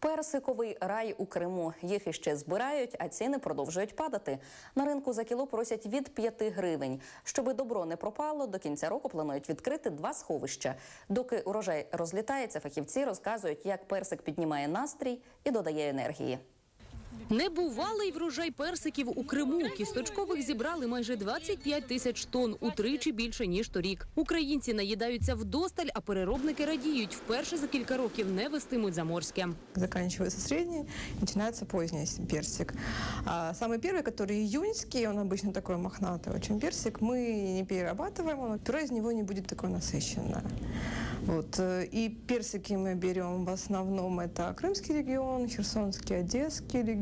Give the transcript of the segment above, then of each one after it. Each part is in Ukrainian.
Персиковий рай у Криму. Їх іще збирають, а ціни продовжують падати. На ринку за кіло просять від 5 гривень. Щоби добро не пропало, до кінця року планують відкрити два сховища. Доки урожай розлітається, фахівці розказують, як персик піднімає настрій і додає енергії. Небувалий врожай персиків у Криму. Кісточкових зібрали майже 25 тисяч тонн, утричі більше ніж торік. Українці наїдаються вдосталь, а переробники радіють. Вперше за кілька років не вестимуть заморське. заканчивается средний, начинается поздний персик. А самый первый, который июньский, он обычно такой мохнатый очень персик, мы не перерабатываем, он, пюре из него не будет такое насыщенное. Вот. э, И персики мы берем в основном это Крымский регион, Херсонский, Одесский регион.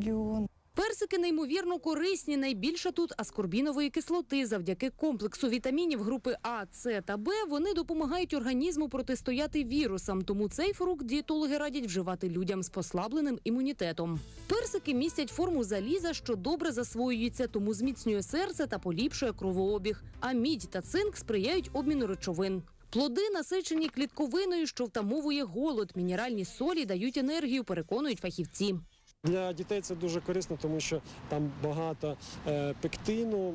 Персики неймовірно корисні. Найбільше тут аскорбінової кислоти. Завдяки комплексу вітамінів групи А, С та Б вони допомагають організму протистояти вірусам. Тому цей фрукт дієтологи радять вживати людям з послабленим імунітетом. Персики містять форму заліза, що добре засвоюється, тому зміцнює серце та поліпшує кровообіг. А мідь та цинк сприяють обміну речовин. Плоди насичені клітковиною, що втамовує голод. Мінеральні солі дають енергію, переконують фахівці. Для дітей це дуже корисно, тому що там багато е, пектину,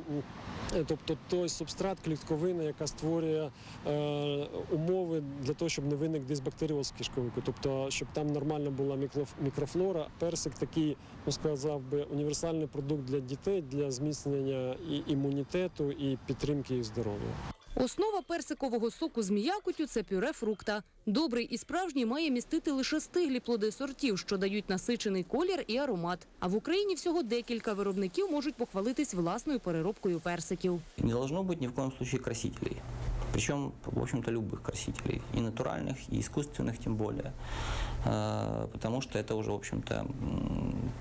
е, тобто той субстрат, клітковина, яка створює е, умови для того, щоб не виник дисбактеріоз в кишковику, тобто щоб там нормально була мікрофлора. Персик такий, ну сказав би, універсальний продукт для дітей для зміцнення і імунітету і підтримки їх здоров'я. Основа персикового соку з м'якотю – це пюре фрукта. Добрий і справжній має містити лише стиглі плоди сортів, що дають насичений колір і аромат. А в Україні всього декілька виробників можуть похвалитись власною переробкою персиків. Не должно быть ни в коем случае красителей. Причем, в общем-то, любых красителей. И натуральных, и искусственных тем более. А, Потому что это уже, в общем-то, м,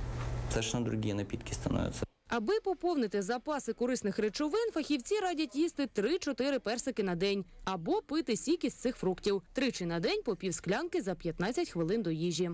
совершенно другие напитки становятся. Аби поповнити запаси корисних речовин, фахівці радять їсти 3-4 персики на день або пити сік із цих фруктів. Тричі на день по пів склянки за 15 хвилин до їжі.